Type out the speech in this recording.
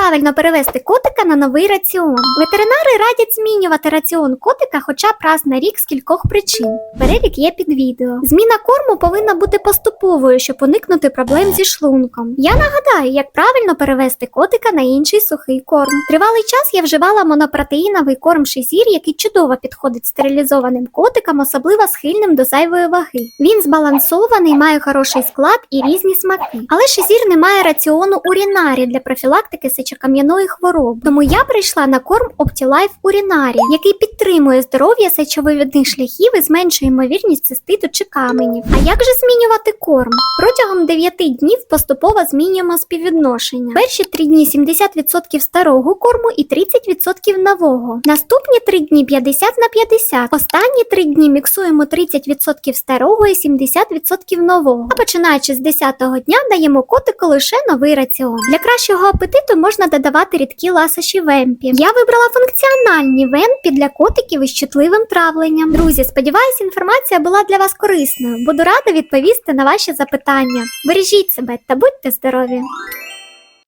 правильно перевести котика на новий раціон? Ветеринари радять змінювати раціон котика хоча б раз на рік з кількох причин. Перелік є під відео. Зміна корму повинна бути поступовою, щоб уникнути проблем зі шлунком. Я нагадаю, як правильно перевести котика на інший сухий корм. Тривалий час я вживала монопротеїновий корм Шизір, який чудово підходить стерилізованим котикам, особливо схильним до зайвої ваги. Він збалансований, має хороший склад і різні смаки. Але Шизір не має раціону урінарі для профілактики сечокам'яної хвороби. Тому я прийшла на корм OptiLife урінарі, який підтримує здоров'я сечовивідних шляхів і зменшує ймовірність циститу чи каменів. А як же змінювати корм? Протягом 9 днів поступово змінюємо співвідношення. Перші 3 дні 70% старого корму і 30% нового. Наступні 3 дні 50 на 50. Останні 3 дні міксуємо 30% старого і 70% нового. А починаючи з 10-го дня даємо котику лише новий раціон. Для кращого апетиту можна додавати рідкі ласощі вемпі. Я вибрала функціональні вемпі для котиків із чутливим травленням. Друзі, сподіваюся, інформація була для вас корисною. Буду рада відповісти на ваші запитання. Бережіть себе та будьте здорові!